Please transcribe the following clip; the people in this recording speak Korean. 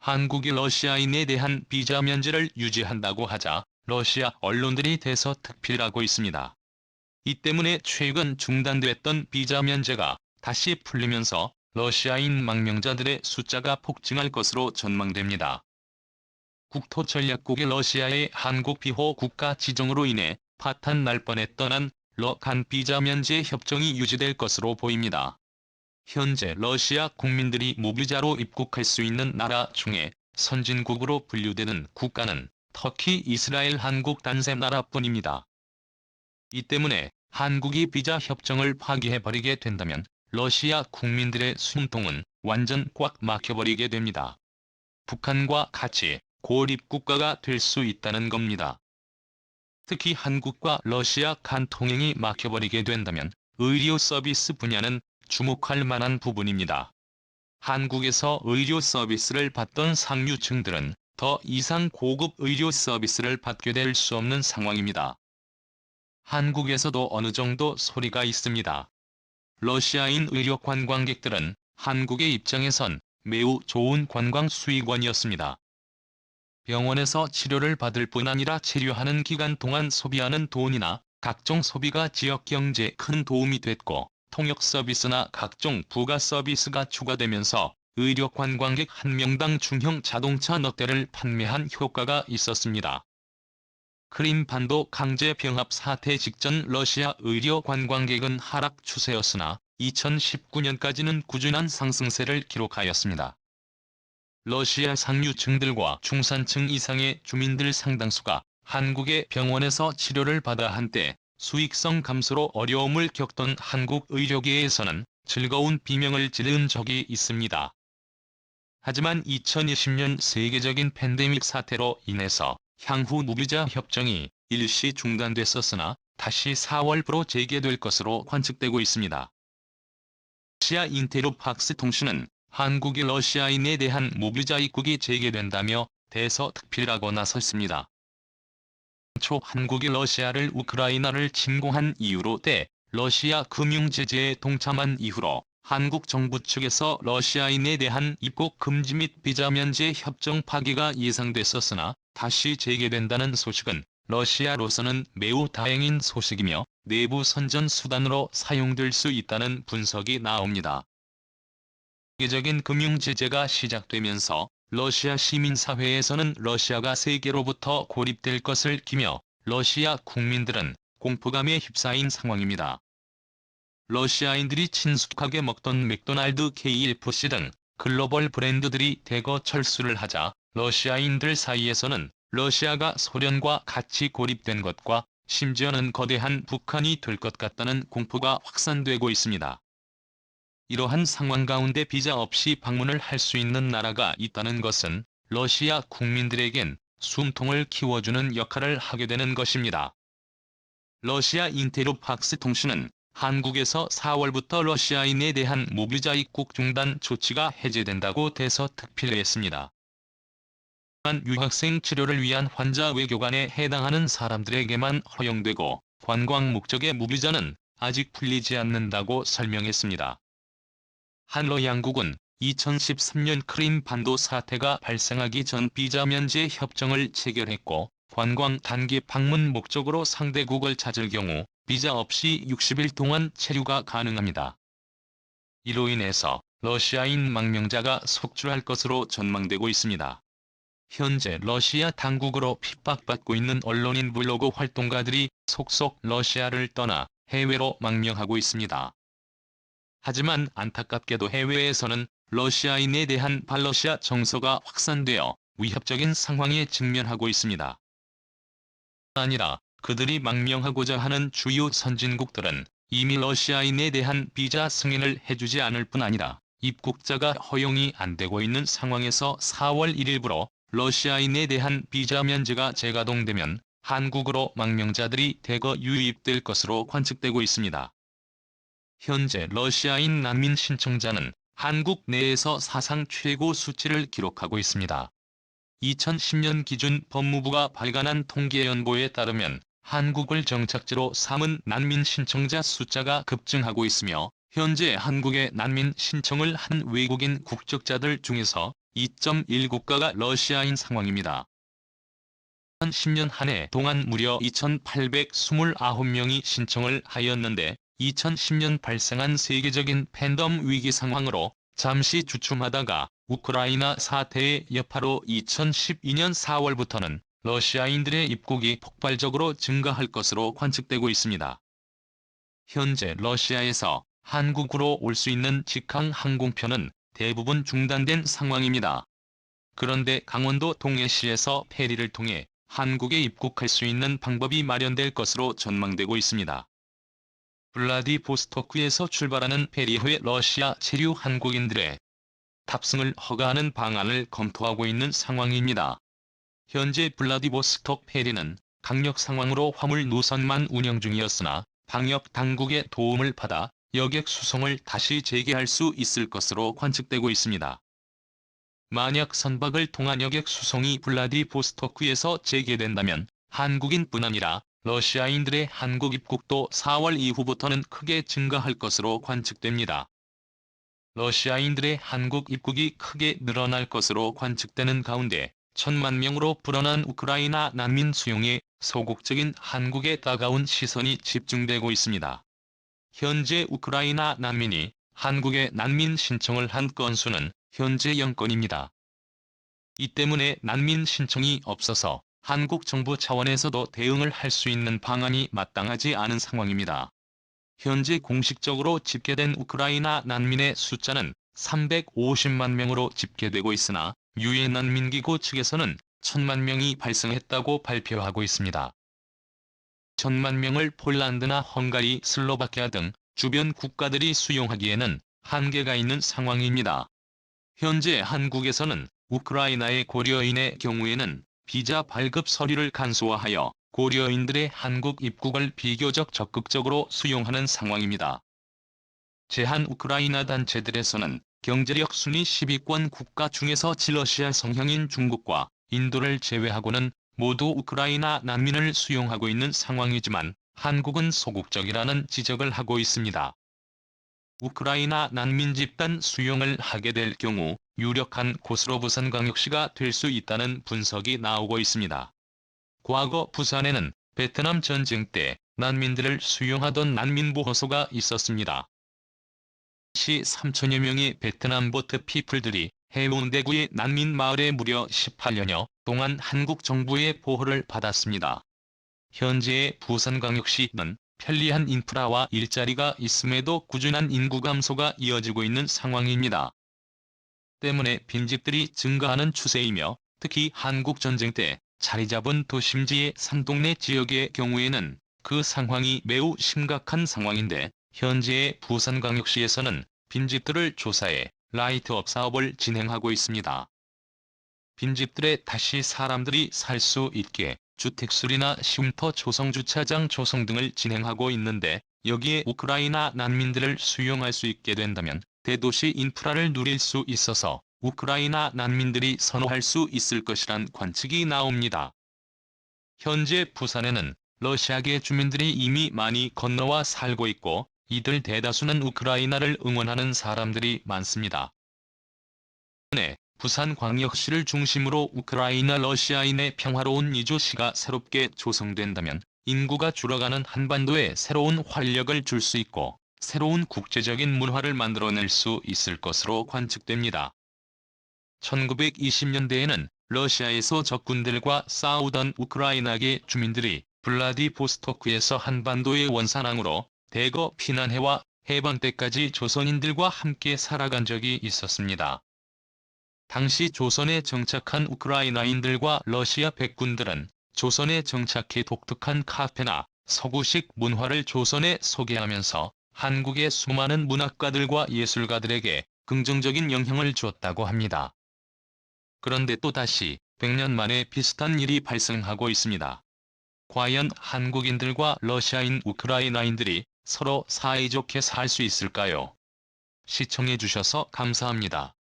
한국이 러시아인에 대한 비자 면제를 유지한다고 하자 러시아 언론들이 대서특필하고 있습니다. 이 때문에 최근 중단됐던 비자 면제가 다시 풀리면서 러시아인 망명자들의 숫자가 폭증할 것으로 전망됩니다. 국토전략국의 러시아의 한국 비호 국가 지정으로 인해 파탄 날 뻔했던 한 러간 비자 면제 협정이 유지될 것으로 보입니다. 현재 러시아 국민들이 무비자로 입국할 수 있는 나라 중에 선진국으로 분류되는 국가는 터키, 이스라엘, 한국 단세 나라뿐입니다. 이 때문에 한국이 비자 협정을 파기해버리게 된다면 러시아 국민들의 숨통은 완전 꽉 막혀버리게 됩니다. 북한과 같이 고립국가가 될 수 있다는 겁니다. 특히 한국과 러시아 간 통행이 막혀버리게 된다면 의료 서비스 분야는 주목할 만한 부분입니다. 한국에서 의료 서비스를 받던 상류층들은 더 이상 고급 의료 서비스를 받게 될 수 없는 상황입니다. 한국에서도 어느 정도 소리가 있습니다. 러시아인 의료 관광객들은 한국의 입장에선 매우 좋은 관광 수익원이었습니다. 병원에서 치료를 받을 뿐 아니라 치료하는 기간 동안 소비하는 돈이나 각종 소비가 지역 경제에 큰 도움이 됐고 통역 서비스나 각종 부가 서비스가 추가되면서 의료 관광객 한 명당 중형 자동차 넉 대를 판매한 효과가 있었습니다. 크림반도 강제 병합 사태 직전 러시아 의료 관광객은 하락 추세였으나 2019년까지는 꾸준한 상승세를 기록하였습니다. 러시아 상류층들과 중산층 이상의 주민들 상당수가 한국의 병원에서 치료를 받아 한때 수익성 감소로 어려움을 겪던 한국 의료계에서는 즐거운 비명을 지른 적이 있습니다. 하지만 2020년 세계적인 팬데믹 사태로 인해서 향후 무비자 협정이 일시 중단됐었으나 다시 4월부로 재개될 것으로 관측되고 있습니다. 러시아 인테르 팍스 통신은 한국이 러시아인에 대한 무비자 입국이 재개된다며 대서특필하고 나섰습니다. 초 한국이 러시아를 우크라이나를 침공한 이유로 때 러시아 금융 제재에 동참한 이후로 한국 정부 측에서 러시아인에 대한 입국 금지 및 비자 면제 협정 파기가 예상됐었으나 다시 재개된다는 소식은 러시아로서는 매우 다행인 소식이며 내부 선전 수단으로 사용될 수 있다는 분석이 나옵니다. 세계적인 금융 제재가 시작되면서 러시아 시민사회에서는 러시아가 세계로부터 고립될 것을 기며 러시아 국민들은 공포감에 휩싸인 상황입니다. 러시아인들이 친숙하게 먹던 맥도날드 KFC 등 글로벌 브랜드들이 대거 철수를 하자 러시아인들 사이에서는 러시아가 소련과 같이 고립된 것과 심지어는 거대한 북한이 될 것 같다는 공포가 확산되고 있습니다. 이러한 상황 가운데 비자 없이 방문을 할 수 있는 나라가 있다는 것은 러시아 국민들에겐 숨통을 키워주는 역할을 하게 되는 것입니다. 러시아 인테르팍스 통신은 한국에서 4월부터 러시아인에 대한 무비자 입국 중단 조치가 해제된다고 대서특필했습니다. 한 유학생 치료를 위한 환자 외교관에 해당하는 사람들에게만 허용되고 관광 목적의 무비자는 아직 풀리지 않는다고 설명했습니다. 한러 양국은 2013년 크림 반도 사태가 발생하기 전 비자 면제 협정을 체결했고 관광 단기 방문 목적으로 상대국을 찾을 경우 비자 없이 60일 동안 체류가 가능합니다. 이로 인해서 러시아인 망명자가 속출할 것으로 전망되고 있습니다. 현재 러시아 당국으로 핍박받고 있는 언론인 블로그 활동가들이 속속 러시아를 떠나 해외로 망명하고 있습니다. 하지만 안타깝게도 해외에서는 러시아인에 대한 반러시아 정서가 확산되어 위협적인 상황에 직면하고 있습니다. 아니라 그들이 망명하고자 하는 주요 선진국들은 이미 러시아인에 대한 비자 승인을 해주지 않을 뿐 아니라 입국자가 허용이 안 되고 있는 상황에서 4월 1일부로 러시아인에 대한 비자 면제가 재가동되면 한국으로 망명자들이 대거 유입될 것으로 관측되고 있습니다. 현재 러시아인 난민 신청자는 한국 내에서 사상 최고 수치를 기록하고 있습니다. 2010년 기준 법무부가 발간한 통계연보에 따르면 한국을 정착지로 삼은 난민 신청자 숫자가 급증하고 있으며 현재 한국에 난민 신청을 한 외국인 국적자들 중에서 2.1국가가 러시아인 상황입니다. 2010년 한 해 동안 무려 2,829명이 신청을 하였는데 2010년 발생한 세계적인 팬덤 위기 상황으로 잠시 주춤하다가 우크라이나 사태의 여파로 2012년 4월부터는 러시아인들의 입국이 폭발적으로 증가할 것으로 관측되고 있습니다. 현재 러시아에서 한국으로 올 수 있는 직항 항공편은 대부분 중단된 상황입니다. 그런데 강원도 동해시에서 페리를 통해 한국에 입국할 수 있는 방법이 마련될 것으로 전망되고 있습니다. 블라디보스토크에서 출발하는 페리호의 러시아 체류 한국인들의 탑승을 허가하는 방안을 검토하고 있는 상황입니다. 현재 블라디보스톡 페리는 강력 상황으로 화물 노선만 운영 중이었으나 방역 당국의 도움을 받아 여객 수송을 다시 재개할 수 있을 것으로 관측되고 있습니다. 만약 선박을 통한 여객 수송이 블라디보스토크에서 재개된다면 한국인뿐 아니라 러시아인들의 한국 입국도 4월 이후부터는 크게 증가할 것으로 관측됩니다. 러시아인들의 한국 입국이 크게 늘어날 것으로 관측되는 가운데 천만 명으로 불어난 우크라이나 난민 수용에 소극적인 한국에 따가운 시선이 집중되고 있습니다. 현재 우크라이나 난민이 한국에 난민 신청을 한 건수는 현재 0건입니다. 이 때문에 난민 신청이 없어서 한국 정부 차원에서도 대응을 할 수 있는 방안이 마땅하지 않은 상황입니다. 현재 공식적으로 집계된 우크라이나 난민의 숫자는 350만 명으로 집계되고 있으나 유엔 난민기구 측에서는 1000만 명이 발생했다고 발표하고 있습니다. 1000만 명을 폴란드나 헝가리, 슬로바키아 등 주변 국가들이 수용하기에는 한계가 있는 상황입니다. 현재 한국에서는 우크라이나의 고려인의 경우에는 비자 발급 서류를 간소화하여 고려인들의 한국 입국을 비교적 적극적으로 수용하는 상황입니다. 제한 우크라이나 단체들에서는 경제력 순위 10위권 국가 중에서 지러시아 성향인 중국과 인도를 제외하고는 모두 우크라이나 난민을 수용하고 있는 상황이지만 한국은 소극적이라는 지적을 하고 있습니다. 우크라이나 난민 집단 수용을 하게 될 경우 유력한 곳으로 부산광역시가 될 수 있다는 분석이 나오고 있습니다. 과거 부산에는 베트남 전쟁 때 난민들을 수용하던 난민보호소가 있었습니다. 시 3천여 명의 베트남 보트 피플들이 해운대구의 난민 마을에 무려 18년여 동안 한국 정부의 보호를 받았습니다. 현재의 부산광역시는 편리한 인프라와 일자리가 있음에도 꾸준한 인구 감소가 이어지고 있는 상황입니다. 때문에 빈집들이 증가하는 추세이며 특히 한국 전쟁 때 자리 잡은 도심지의 산동네 지역의 경우에는 그 상황이 매우 심각한 상황인데 현재의 부산광역시에서는 빈집들을 조사해 라이트업 사업을 진행하고 있습니다. 빈집들에 다시 사람들이 살 수 있게 주택수리나 쉼터 조성 주차장 조성 등을 진행하고 있는데 여기에 우크라이나 난민들을 수용할 수 있게 된다면 대도시 인프라를 누릴 수 있어서 우크라이나 난민들이 선호할 수 있을 것이란 관측이 나옵니다. 현재 부산에는 러시아계 주민들이 이미 많이 건너와 살고 있고 이들 대다수는 우크라이나를 응원하는 사람들이 많습니다. 네, 부산광역시를 중심으로 우크라이나 러시아인의 평화로운 이주시가 새롭게 조성된다면 인구가 줄어가는 한반도에 새로운 활력을 줄 수 있고 새로운 국제적인 문화를 만들어낼 수 있을 것으로 관측됩니다. 1920년대에는 러시아에서 적군들과 싸우던 우크라이나계 주민들이 블라디보스토크에서 한반도의 원산항으로 대거 피난해와 해방 때까지 조선인들과 함께 살아간 적이 있었습니다. 당시 조선에 정착한 우크라이나인들과 러시아 백군들은 조선에 정착해 독특한 카페나 서구식 문화를 조선에 소개하면서 한국의 수많은 문학가들과 예술가들에게 긍정적인 영향을 주었다고 합니다. 그런데 또다시 100년 만에 비슷한 일이 발생하고 있습니다. 과연 한국인들과 러시아인 우크라이나인들이 서로 사이좋게 살 수 있을까요? 시청해주셔서 감사합니다.